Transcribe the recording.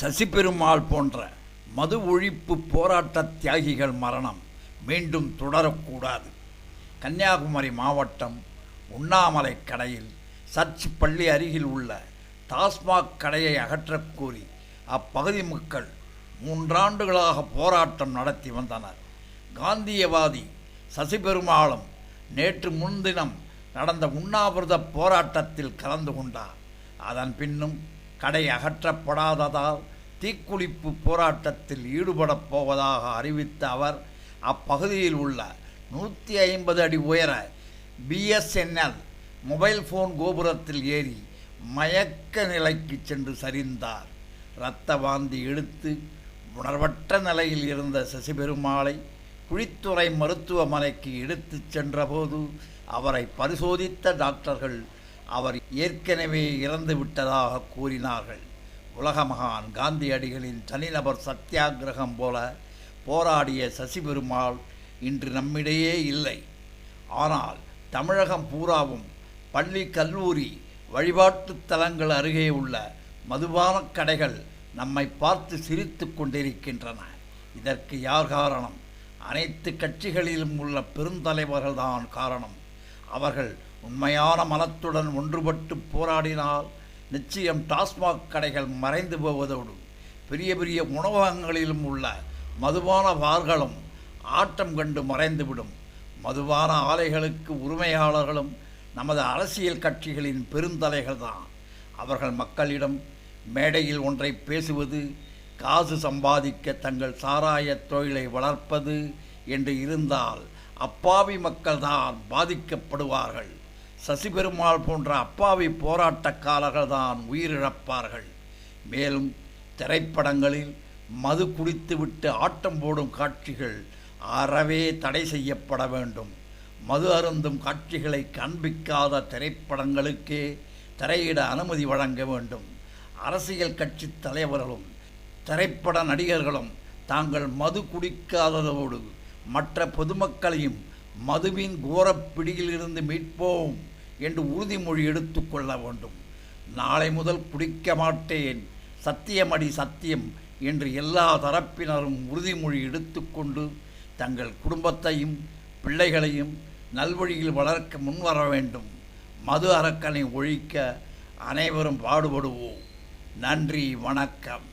சசிபெருமாள் போன்ற மது ஒழிப்பு போராட்ட தியாகிகள் மரணம் மீண்டும் தொடரக்கூடாது. கன்னியாகுமரி மாவட்டம் உண்ணாமலை கடையில் சர்ச் பள்ளி அருகில் உள்ள டாஸ்மாக் கடையை அகற்றக் கோரி அப்பகுதி மக்கள் மூன்றாண்டுகளாக போராட்டம் நடத்தி வந்தனர். காந்தியவாதி சசிபெருமாளும் நேற்று முன்தினம் நடந்த உண்ணாவிரத போராட்டத்தில் கலந்து கொண்டார். அதன் பின்னும் கடை அகற்றப்படாததால் தீக்குளிப்பு போராட்டத்தில் ஈடுபடப் போவதாக அறிவித்த அவர் அப்பகுதியில் உள்ள நூற்றி ஐம்பது அடி உயர பிஎஸ்என்எல் மொபைல் ஃபோன் கோபுரத்தில் ஏறி மயக்க நிலைக்கு சென்று சரிந்தார். இரத்த வாந்தி எடுத்து உணர்வற்ற நிலையில் இருந்த சசிபெருமாளை குழித்துறை மருத்துவமனைக்கு எடுத்துச் சென்றபோது அவரை பரிசோதித்த டாக்டர்கள் அவர் ஏற்கனவே இறந்து விட்டதாக கூறினார்கள். உலக மகான் காந்தியடிகளின் தனிநபர் சத்தியாகிரகம் போல போராடிய சசிபெருமாள் இன்று நம்மிடையே இல்லை. ஆனால் தமிழகம் பூராவும் பள்ளி கல்லூரி வழிபாட்டு தலங்கள் அருகே உள்ள மதுபானக் கடைகள் நம்மை பார்த்து சிரித்து கொண்டிருக்கின்றன. இதற்கு யார் காரணம்? அனைத்து கட்சிகளிலும் உள்ள பெருந்தலைவர்கள்தான் காரணம். அவர்கள் உண்மையான மனத்துடன் ஒன்றுபட்டு போராடினால் நிச்சயம் டாஸ்மாக் கடைகள் மறைந்து போவதோடு பெரிய பெரிய உணவகங்களிலும் உள்ள மதுபான பார்களும் ஆட்டம் கண்டு மறைந்துவிடும். மதுபான ஆலைகளுக்கு உரிமையாளர்களும் நமது அரசியல் கட்சிகளின் பெருந்தலைகள் தான் அவர்கள் மக்களிடம் மேடையில் ஒன்றை பேசுவது காசு சம்பாதிக்க தங்கள் சாராய தொழிலை வளர்ப்பது என்று இருந்தால் அப்பாவி மக்கள்தான் பாதிக்கப்படுவார்கள். சசிபெருமாள் போன்ற அப்பாவி போராட்டக்காரர்கள் தான் உயிரிழப்பார்கள். மேலும் திரைப்படங்களில் மது குடித்துவிட்டு ஆட்டம் போடும் காட்சிகள் அறவே தடை செய்யப்பட வேண்டும். மது அருந்தும் காட்சிகளை காண்பிக்காத திரைப்படங்களுக்கே திரையிட அனுமதி வழங்க வேண்டும். அரசியல் கட்சி தலைவர்களும் திரைப்பட நடிகர்களும் தாங்கள் மது குடிக்காததோடு மற்ற பொதுமக்களையும் மதுவின் கோரப்பிடியிலிருந்து மீட்போம் என்று உறுதிமொழி எடுத்துக்கொள்ள வேண்டும். நாளை முதல் குடிக்க மாட்டேன். சத்தியமடி சத்தியம் என்று எல்லா தரப்பினரும் உறுதிமொழி எடுத்துக்கொண்டு தங்கள் குடும்பத்தையும் பிள்ளைகளையும் நல்வழியில் வளர்க்க முன்வர வேண்டும். மது அரக்கனை ஒழிக்க அனைவரும் பாடுபடுவோம். நன்றி வணக்கம்.